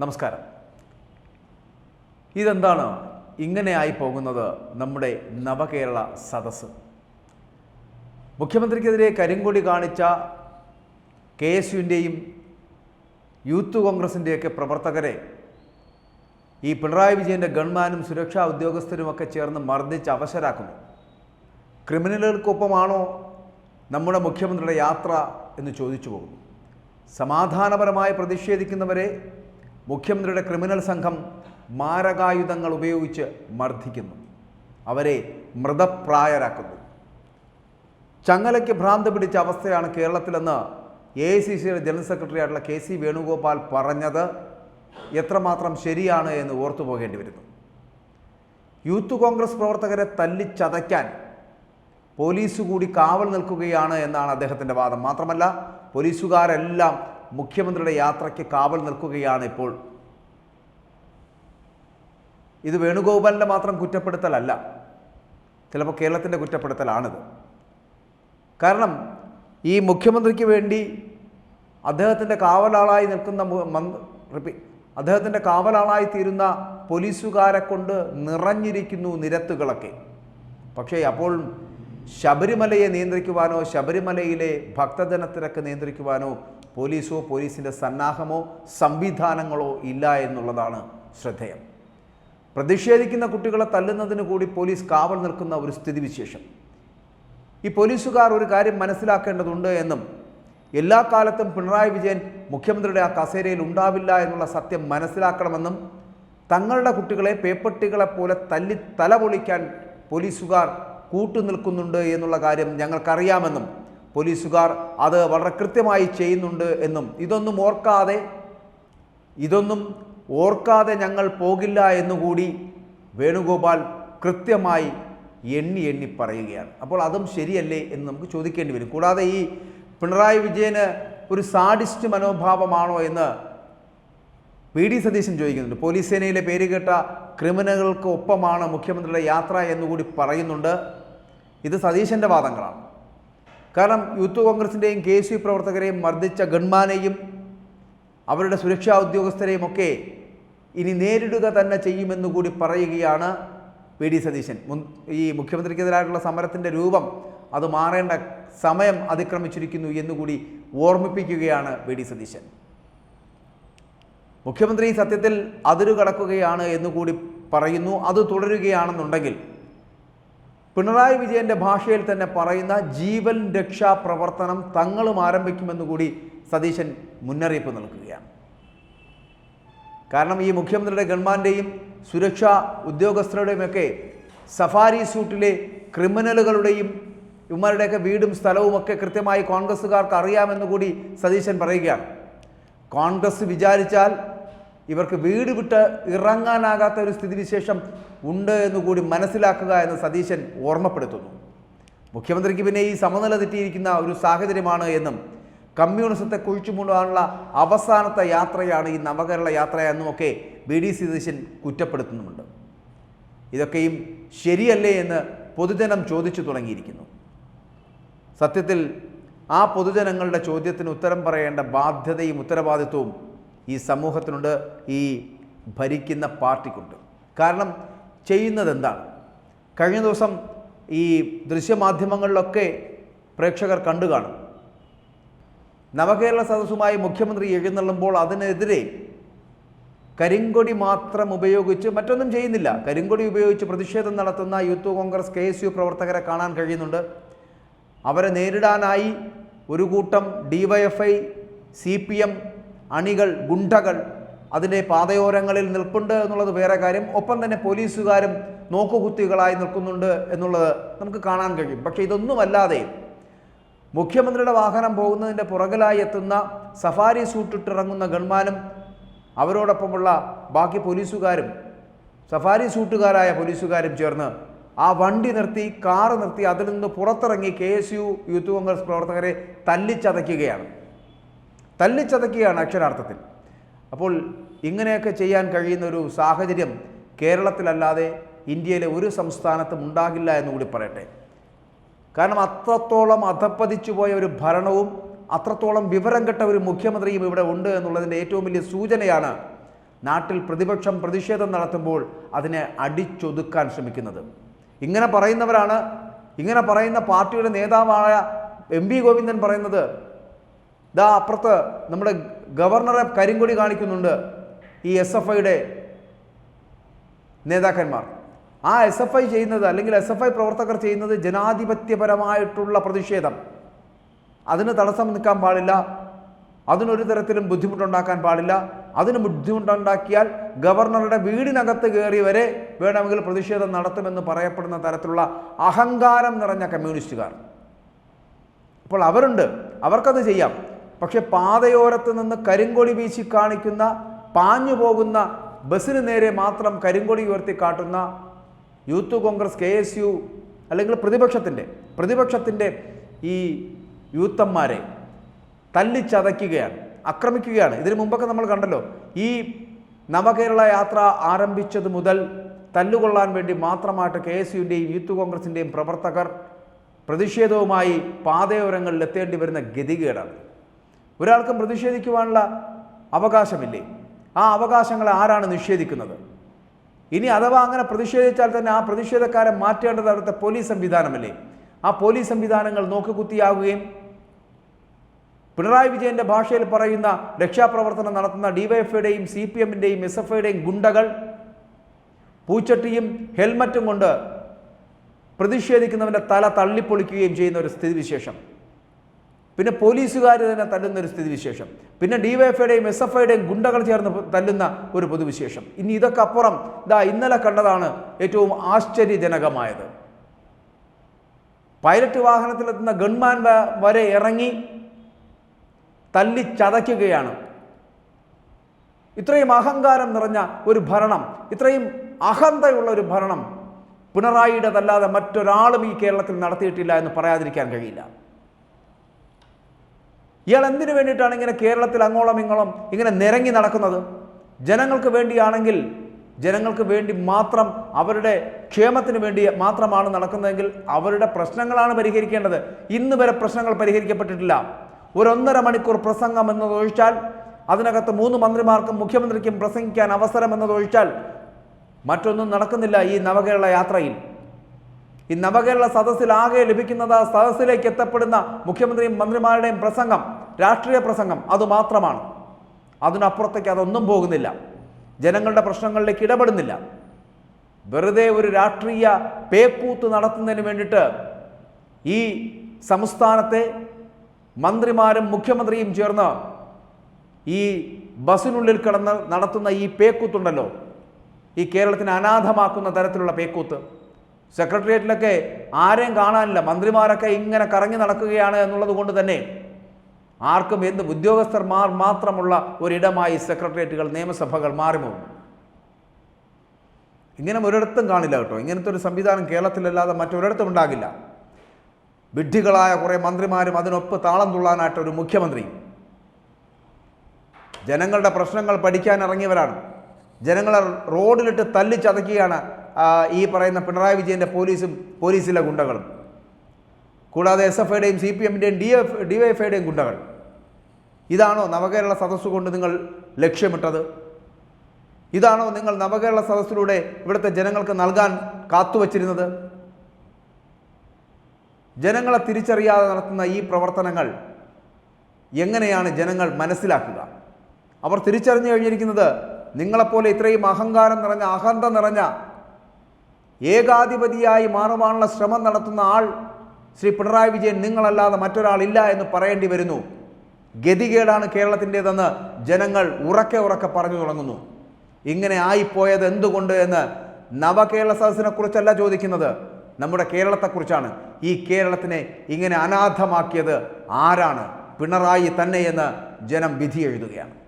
നമസ്കാരം. ഇതെന്താണ് ഇങ്ങനെയായി പോകുന്നത് നമ്മുടെ നവകേരള സദസ്സ്? മുഖ്യമന്ത്രിക്കെതിരെ കരിങ്കൊടി കാണിച്ച കെ എസ് യുവിന്റെയും യൂത്ത് കോൺഗ്രസിന്റെയൊക്കെ പ്രവർത്തകരെ ഈ പിണറായി വിജയന്റെ ഗൺമാനും സുരക്ഷാ ഉദ്യോഗസ്ഥരുമൊക്കെ ചേർന്ന് മർദ്ദിച്ച് അവശരാക്കുന്നു. ക്രിമിനലുകൾക്കൊപ്പമാണോ നമ്മുടെ മുഖ്യമന്ത്രിയുടെ യാത്ര എന്ന് ചോദിച്ചു പോകുന്നു. സമാധാനപരമായി പ്രതിഷേധിക്കുന്നവരെ മുഖ്യമന്ത്രിയുടെ ക്രിമിനൽ സംഘം മാരകായുധങ്ങൾ ഉപയോഗിച്ച് മർദ്ദിക്കുന്നു. അവരെ മൃതപ്രായരാക്കുന്നു. ചങ്ങലയ്ക്ക് ഭ്രാന്ത് പിടിച്ച അവസ്ഥയാണ് കേരളത്തിലെന്ന് എ ഐ സി സിയുടെ ജനറൽ സെക്രട്ടറി ആയിട്ടുള്ള കെ സി വേണുഗോപാൽ പറഞ്ഞത് എത്രമാത്രം ശരിയാണ് എന്ന് ഓർത്തു പോകേണ്ടി വരുന്നു. യൂത്ത് കോൺഗ്രസ് പ്രവർത്തകരെ തല്ലിച്ചതയ്ക്കാൻ പോലീസ് കൂടി കാവൽ നിൽക്കുകയാണ് എന്നാണ് അദ്ദേഹത്തിന്റെ വാദം. മാത്രമല്ല പോലീസുകാരെല്ലാം മുഖ്യമന്ത്രിയുടെ യാത്രയ്ക്ക് കാവൽ നിൽക്കുകയാണ് ഇപ്പോൾ. ഇത് വേണുഗോപാലിന്റെ മാത്രം കുറ്റപ്പെടുത്തലല്ല. ചിലപ്പോൾ കേരളത്തിന്റെ കുറ്റപ്പെടുത്തലാണിത്. കാരണം ഈ മുഖ്യമന്ത്രിക്ക് വേണ്ടി അദ്ദേഹത്തിന്റെ കാവലാളായി നിൽക്കുന്ന അദ്ദേഹത്തിന്റെ കാവലാളായി തീരുന്ന പോലീസുകാരെ കൊണ്ട് നിറഞ്ഞിരിക്കുന്നു നിരത്തുകളൊക്കെ. പക്ഷേ അപ്പോൾ ശബരിമലയെ നിയന്ത്രിക്കുവാനോ ശബരിമലയിലെ ഭക്തജനത്തിരക്ക് നിയന്ത്രിക്കുവാനോ പോലീസോ പോലീസിന്റെ സന്നാഹമോ സംവിധാനങ്ങളോ ഇല്ല എന്നുള്ളതാണ് ശ്രദ്ധേയം. പ്രതിഷേധിക്കുന്ന കുട്ടികളെ തല്ലുന്നതിന് കൂടി പോലീസ് കാവൽ നിൽക്കുന്ന ഒരു സ്ഥിതിവിശേഷം. ഈ പോലീസുകാർ ഒരു കാര്യം മനസ്സിലാക്കേണ്ടതുണ്ട് എന്നും എല്ലാ കാലത്തും പിണറായി വിജയൻ മുഖ്യമന്ത്രിയുടെ ആ കസേരയിൽ ഉണ്ടാവില്ല എന്നുള്ള സത്യം മനസ്സിലാക്കണമെന്നും തങ്ങളുടെ കുട്ടികളെ പേപ്പട്ടികളെ പോലെ തല്ലി തല പൊളിക്കാൻ പോലീസുകാർ കൂട്ടുനിൽക്കുന്നുണ്ട് എന്നുള്ള കാര്യം ഞങ്ങൾക്കറിയാമെന്നും പോലീസുകാർ അത് വളരെ കൃത്യമായി ചെയ്യുന്നുണ്ട് എന്നും ഇതൊന്നും ഓർക്കാതെ ഇതൊന്നും ഓർക്കാതെ ഞങ്ങൾ പോകില്ല എന്നുകൂടി വേണുഗോപാൽ കൃത്യമായി എണ്ണി എണ്ണി പറയുകയാണ്. അപ്പോൾ അതും ശരിയല്ലേ എന്ന് നമുക്ക് ചോദിക്കേണ്ടി വരും. കൂടാതെ ഈ പിണറായി വിജയന് ഒരു സാഡിസ്റ്റ് മനോഭാവമാണോ എന്ന് പി ഡി സതീശൻ ചോദിക്കുന്നുണ്ട്. പോലീസ് സേനയിലെ പേര് കേട്ട ക്രിമിനലുകൾക്ക് ഒപ്പമാണ് മുഖ്യമന്ത്രിയുടെ യാത്ര എന്നുകൂടി പറയുന്നുണ്ട്. ഇത് സതീശന്റെ വാദങ്ങളാണ്. കാരണം യൂത്ത് കോൺഗ്രസിന്റെയും കെ എസ് യു പ്രവർത്തകരെയും മർദ്ദിച്ച ഗൺമാനെയും അവരുടെ സുരക്ഷാ ഉദ്യോഗസ്ഥരെയും ഒക്കെ ഇനി നേരിടുക തന്നെ ചെയ്യുമെന്ന് കൂടി പറയുകയാണ് വി ഡി സതീശൻ. ഈ മുഖ്യമന്ത്രിക്കെതിരായിട്ടുള്ള സമരത്തിന്റെ രൂപം അത് മാറേണ്ട സമയം അതിക്രമിച്ചിരിക്കുന്നു എന്നുകൂടി ഓർമ്മിപ്പിക്കുകയാണ് വി ഡി സതീശൻ. മുഖ്യമന്ത്രി സത്യത്തിൽ അതിരുകടക്കുകയാണ് എന്നുകൂടി പറയുന്നു. അത് തുടരുകയാണെന്നുണ്ടെങ്കിൽ പിണറായി വിജയന്റെ ഭാഷയിൽ തന്നെ പറയുന്ന ജീവൻ രക്ഷാ പ്രവർത്തനം തങ്ങളും ആരംഭിക്കുമെന്ന് കൂടി സതീശൻ മുന്നറിയിപ്പ് നൽകുകയാണ്. കാരണം ഈ മുഖ്യമന്ത്രിയുടെ ഗവൺമെന്റെയും സുരക്ഷാ ഉദ്യോഗസ്ഥരുടെയുമൊക്കെ സഫാരി സൂട്ടിലെ ക്രിമിനലുകളുടെയും ഇവന്മാരുടെയൊക്കെ വീടും സ്ഥലവും ഒക്കെ കൃത്യമായി കോൺഗ്രസ്സുകാർക്ക് അറിയാമെന്ന് കൂടി സതീശൻ പറയുകയാണ്. കോൺഗ്രസ് വിചാരിച്ചാൽ ഇവർക്ക് വീട് വിട്ട് ഇറങ്ങാനാകാത്ത ഒരു സ്ഥിതിവിശേഷം ഉണ്ട് എന്ന് കൂടി മനസ്സിലാക്കുക എന്ന് സതീശൻ ഓർമ്മപ്പെടുത്തുന്നു. മുഖ്യമന്ത്രിക്ക് പിന്നെ ഈ സമനില തെറ്റിയിരിക്കുന്ന ഒരു സാഹചര്യമാണ് എന്നും കമ്മ്യൂണിസത്തെ കുഴിച്ചുമൂടാനുള്ള അവസാനത്തെ യാത്രയാണ് ഈ നവകേരള യാത്ര എന്നുമൊക്കെ ബി ഡി സതീശൻ കുറ്റപ്പെടുത്തുന്നുമുണ്ട്. ഇതൊക്കെയും ശരിയല്ലേ എന്ന് പൊതുജനം ചോദിച്ചു തുടങ്ങിയിരിക്കുന്നു. സത്യത്തിൽ ആ പൊതുജനങ്ങളുടെ ചോദ്യത്തിന് ഉത്തരം പറയേണ്ട ബാധ്യതയും ഉത്തരവാദിത്വവും ഈ സമൂഹത്തിനുണ്ട് ഈ ഭരിക്കുന്ന പാർട്ടിക്കുണ്ട്. കാരണം ചെയ്യുന്നത് എന്താണ് കഴിഞ്ഞ ദിവസം ഈ ദൃശ്യമാധ്യമങ്ങളിലൊക്കെ പ്രേക്ഷകർ കണ്ടു കാണും. നവകേരള സദസ്സുമായി മുഖ്യമന്ത്രി എഴുന്നള്ളുമ്പോൾ അതിനെതിരെ കരിങ്കൊടി മാത്രം ഉപയോഗിച്ച് മറ്റൊന്നും ചെയ്യുന്നില്ല. കരിങ്കൊടി ഉപയോഗിച്ച് പ്രതിഷേധം നടത്തുന്ന youth congress K S U പ്രവർത്തകരെ കാണാൻ കഴിയുന്നുണ്ട്. അവരെ നേരിടാനായി ഒരു കൂട്ടം D Y F I C P M അണികൾ ഗുണ്ടകൾ അതിന്റെ പാതയോരങ്ങളിൽ നിൽപ്പുണ്ട് എന്നുള്ളത് വേറെ കാര്യം. ഒപ്പം തന്നെ പോലീസുകാരും നോക്കുകുത്തികളായി നിൽക്കുന്നുണ്ട് എന്നുള്ളത് നമുക്ക് കാണാൻ കഴിയും. പക്ഷേ ഇതൊന്നുമല്ലാതെ മുഖ്യമന്ത്രിയുടെ വാഹനം പോകുന്നതിന്റെ പുറകിലായി എത്തുന്ന സഫാരി സൂട്ടിട്ടിറങ്ങുന്ന ഗൺമാനും അവരോടൊപ്പമുള്ള ബാക്കി പോലീസുകാരും സഫാരി സൂട്ടുകാരായ പോലീസുകാരും ചേർന്ന് ആ വണ്ടി നിർത്തി കാറ് നിർത്തി അതിൽ നിന്ന് പുറത്തിറങ്ങി K S U youth congress പ്രവർത്തകരെ തല്ലിച്ചതയ്ക്കുകയാണ്. തല്ലിച്ചതയ്ക്കുകയാണ് അക്ഷരാർത്ഥത്തിൽ. അപ്പോൾ ഇങ്ങനെയൊക്കെ ചെയ്യാൻ കഴിയുന്ന ഒരു സാഹചര്യം കേരളത്തിലല്ലാതെ ഇന്ത്യയിലെ ഒരു സംസ്ഥാനത്തും ഉണ്ടാകില്ല എന്ന് കൂടി പറയട്ടെ. കാരണം അത്രത്തോളം അധപ്പതിച്ചു പോയ ഒരു ഭരണവും അത്രത്തോളം വിവരം കെട്ട ഒരു മുഖ്യമന്ത്രിയും ഇവിടെ ഉണ്ട് എന്നുള്ളതിന്റെ ഏറ്റവും വലിയ സൂചനയാണ് നാട്ടിൽ പ്രതിപക്ഷം പ്രതിഷേധം നടത്തുമ്പോൾ അതിനെ അടിച്ചൊതുക്കാൻ ശ്രമിക്കുന്നത്. ഇങ്ങനെ പറയുന്നവരാണ് ഇങ്ങനെ പറയുന്ന പാർട്ടിയുടെ നേതാവായ എം ഗോവിന്ദൻ പറയുന്നത് ദാ അപ്പുറത്ത് നമ്മുടെ ഗവർണറെ കരിങ്കൊടി കാണിക്കുന്നുണ്ട് ഈ എസ് എഫ് ഐയുടെ നേതാക്കന്മാർ. ആ എസ് എഫ് ഐ ചെയ്യുന്നത് അല്ലെങ്കിൽ എസ് എഫ് ഐ പ്രവർത്തകർ ചെയ്യുന്നത് ജനാധിപത്യപരമായിട്ടുള്ള പ്രതിഷേധം. അതിന് തടസ്സം നിൽക്കാൻ പാടില്ല. അതിനൊരു തരത്തിലും ബുദ്ധിമുട്ടുണ്ടാക്കാൻ പാടില്ല. അതിന് ബുദ്ധിമുട്ടുണ്ടാക്കിയാൽ ഗവർണറുടെ വീടിനകത്ത് കയറി വരെ വേണമെങ്കിൽ പ്രതിഷേധം നടത്തുമെന്ന് പറയപ്പെടുന്ന തരത്തിലുള്ള അഹങ്കാരം നിറഞ്ഞ കമ്മ്യൂണിസ്റ്റുകാർ. അപ്പോൾ അവരുണ്ട്. അവർക്കത് ചെയ്യാം. പക്ഷെ പാതയോരത്ത് നിന്ന് കരിങ്കൊടി വീശി കാണിക്കുന്ന പാഞ്ഞു പോകുന്ന ബസ്സിന് നേരെ മാത്രം കരിങ്കൊടി ഉയർത്തി കാട്ടുന്ന youth congress K S U അല്ലെങ്കിൽ പ്രതിപക്ഷത്തിന്റെ പ്രതിപക്ഷത്തിന്റെ ഈ യൂത്തന്മാരെ തല്ലിച്ചതയ്ക്കുകയാണ് ആക്രമിക്കുകയാണ്. ഇതിനു മുമ്പൊക്കെ നമ്മൾ കണ്ടല്ലോ ഈ നവകേരള യാത്ര ആരംഭിച്ചത് മുതൽ തല്ലുകൊള്ളാൻ വേണ്ടി മാത്രമായിട്ട് കെ എസ് യുവിന്റെയും യൂത്ത് കോൺഗ്രസിന്റെയും പ്രവർത്തകർ പ്രതിഷേധവുമായി പാതയോരങ്ങളിൽ എത്തേണ്ടി വരുന്ന ഗതികേടാണ്. ഒരാൾക്കും പ്രതിഷേധിക്കുവാനുള്ള അവകാശമില്ലേ? ആ അവകാശങ്ങളെ ആരാണ് നിഷേധിക്കുന്നത്? ഇനി അഥവാ അങ്ങനെ പ്രതിഷേധിച്ചാൽ തന്നെ ആ പ്രതിഷേധക്കാരെ മാറ്റേണ്ടത് അവിടുത്തെ പോലീസ് സംവിധാനമല്ലേ? ആ പോലീസ് സംവിധാനങ്ങൾ നോക്കുകുത്തിയാവുകയും പിണറായി വിജയന്റെ ഭാഷയിൽ പറയുന്ന രക്ഷാപ്രവർത്തനം നടത്തുന്ന ഡിവൈഎഫ്ഐയുടെയും സി പി എമ്മിന്റെയും എസ് എഫ് ഐയുടെയും ഗുണ്ടകൾ പൂച്ചട്ടിയും ഹെൽമറ്റും കൊണ്ട് പ്രതിഷേധിക്കുന്നവന്റെ തല തള്ളിപ്പൊളിക്കുകയും ചെയ്യുന്ന ഒരു സ്ഥിതിവിശേഷം. പിന്നെ പോലീസുകാർ തന്നെ തല്ലുന്ന ഒരു സ്ഥിതിവിശേഷം. പിന്നെ ഡിവൈഎഫ്ഐയുടെയും എസ് എഫ് ഐയുടെയും ഗുണ്ടകൾ ചേർന്ന് തല്ലുന്ന ഒരു പൊതുവിശേഷം. ഇനി ഇതൊക്കെ അപ്പുറം ഇതാ ഇന്നലെ കണ്ടതാണ് ഏറ്റവും ആശ്ചര്യജനകമായത്. പൈലറ്റ് വാഹനത്തിലെത്തുന്ന ഗൺമാൻ വരെ ഇറങ്ങി തല്ലി ചതയ്ക്കുകയാണ്. ഇത്രയും അഹങ്കാരം നിറഞ്ഞ ഒരു ഭരണം ഇത്രയും അഹന്തയുള്ള ഒരു ഭരണം പിണറായിയുടേതല്ലാതെ മറ്റൊരാളും ഈ കേരളത്തിൽ നടത്തിയിട്ടില്ല എന്ന് പറയാതിരിക്കാൻ കഴിയില്ല. ഇയാൾ എന്തിനു വേണ്ടിയിട്ടാണ് ഇങ്ങനെ കേരളത്തിൽ അങ്ങോളം ഇങ്ങോളം ഇങ്ങനെ നിരങ്ങി നടക്കുന്നത്? ജനങ്ങൾക്ക് വേണ്ടിയാണെങ്കിൽ ജനങ്ങൾക്ക് വേണ്ടി മാത്രം അവരുടെ ക്ഷേമത്തിന് വേണ്ടി മാത്രമാണ് നടക്കുന്നതെങ്കിൽ അവരുടെ പ്രശ്നങ്ങളാണ് പരിഹരിക്കേണ്ടത്. ഇന്ന് വരെ പ്രശ്നങ്ങൾ പരിഹരിക്കപ്പെട്ടിട്ടില്ല. ഒരൊന്നര മണിക്കൂർ പ്രസംഗം എന്നതൊഴിച്ചാൽ അതിനകത്ത് മൂന്ന് മന്ത്രിമാർക്കും മുഖ്യമന്ത്രിക്കും പ്രസംഗിക്കാൻ അവസരം എന്നതൊഴിച്ചാൽ മറ്റൊന്നും നടക്കുന്നില്ല ഈ നവകേരള യാത്രയിൽ. ഈ നവകേരള സദസ്സിൽ ആകെ ലഭിക്കുന്നത് സദസ്സിലേക്ക് എത്തപ്പെടുന്ന മുഖ്യമന്ത്രിയും മന്ത്രിമാരുടെയും പ്രസംഗം രാഷ്ട്രീയ പ്രസംഗം അതുമാത്രമാണ്. അതിനപ്പുറത്തേക്ക് അതൊന്നും പോകുന്നില്ല. ജനങ്ങളുടെ പ്രശ്നങ്ങളിലേക്ക് ഇടപെടുന്നില്ല. വെറുതെ ഒരു രാഷ്ട്രീയ പേക്കൂത്ത് നടത്തുന്നതിന് വേണ്ടിയിട്ട് ഈ സംസ്ഥാനത്തെ മന്ത്രിമാരും മുഖ്യമന്ത്രിയും ചേർന്ന് ഈ ബസ്സിനുള്ളിൽ കിടന്ന് നടത്തുന്ന ഈ പേക്കൂത്തുണ്ടല്ലോ ഈ കേരളത്തിനെ അനാഥമാക്കുന്ന തരത്തിലുള്ള പേക്കൂത്ത് സെക്രട്ടേറിയറ്റിലൊക്കെ ആരെയും കാണാനില്ല. മന്ത്രിമാരൊക്കെ ഇങ്ങനെ കറങ്ങി നടക്കുകയാണ് എന്നുള്ളത് കൊണ്ട് തന്നെ ആർക്കും എന്ത് ഉദ്യോഗസ്ഥർമാർ മാത്രമുള്ള ഒരിടമായി സെക്രട്ടേറിയറ്റുകൾ നിയമസഭകൾ മാറിപ്പോകും ഇങ്ങനെ ഒരിടത്തും കാണില്ല കേട്ടോ. ഇങ്ങനത്തെ ഒരു സംവിധാനം കേരളത്തിലല്ലാതെ മറ്റൊരിടത്തും ഉണ്ടാകില്ല. വിഡ്ഢികളായ കുറേ മന്ത്രിമാരും അതിനൊപ്പ് താളം തുള്ളാനായിട്ട് ഒരു മുഖ്യമന്ത്രി. ജനങ്ങളുടെ പ്രശ്നങ്ങൾ പഠിക്കാൻ ഇറങ്ങിയവരാണ്. ജനങ്ങളെ റോഡിലിട്ട് തല്ലിച്ചതയ്ക്കുകയാണ് ആ, ഈ പറയുന്ന പിണറായി വിജയന്റെ പോലീസും പോലീസിലെ ഗുണ്ടകളും. കൂടാതെ എസ് എഫ് ഐയുടെയും C P എമ്മിന്റെയും D F D Y F ഐയുടെയും ഗുണ്ടകൾ. ഇതാണോ നവകേരള സദസ്സ് കൊണ്ട് നിങ്ങൾ ലക്ഷ്യമിട്ടത്? ഇതാണോ നിങ്ങൾ നവകേരള സദസ്സിലൂടെ ഇവിടുത്തെ ജനങ്ങൾക്ക് നൽകാൻ കാത്തുവച്ചിരുന്നത്? ജനങ്ങളെ തിരിച്ചറിയാതെ നടത്തുന്ന ഈ പ്രവർത്തനങ്ങൾ എങ്ങനെയാണ് ജനങ്ങൾ മനസ്സിലാക്കുക? അവർ തിരിച്ചറിഞ്ഞു കഴിഞ്ഞിരിക്കുന്നത് നിങ്ങളെപ്പോലെ ഇത്രയും അഹങ്കാരം നിറഞ്ഞ അഹന്ത നിറഞ്ഞ ഏകാധിപതിയായി മാറുവാനുള്ള ശ്രമം നടത്തുന്ന ആൾ ശ്രീ പിണറായി വിജയൻ നിങ്ങളല്ലാതെ മറ്റൊരാളില്ല എന്ന് പറയേണ്ടി വരുന്നു. ഗതികേടാണ് കേരളത്തിന്റെതെന്ന് ജനങ്ങൾ ഉറക്കെ ഉറക്കെ പറഞ്ഞു തുടങ്ങുന്നു. ഇങ്ങനെ ആയിപ്പോയത് എന്തുകൊണ്ട് എന്ന് നവകേരള സദസ്സിനെ കുറിച്ചല്ല ചോദിക്കുന്നത്. നമ്മുടെ കേരളത്തെക്കുറിച്ചാണ് ഈ കേരളത്തിനെ ഇങ്ങനെ അനാഥമാക്കിയത് ആരാണ്? പിണറായി തന്നെയെന്ന് ജനം വിധി എഴുതുകയാണ്.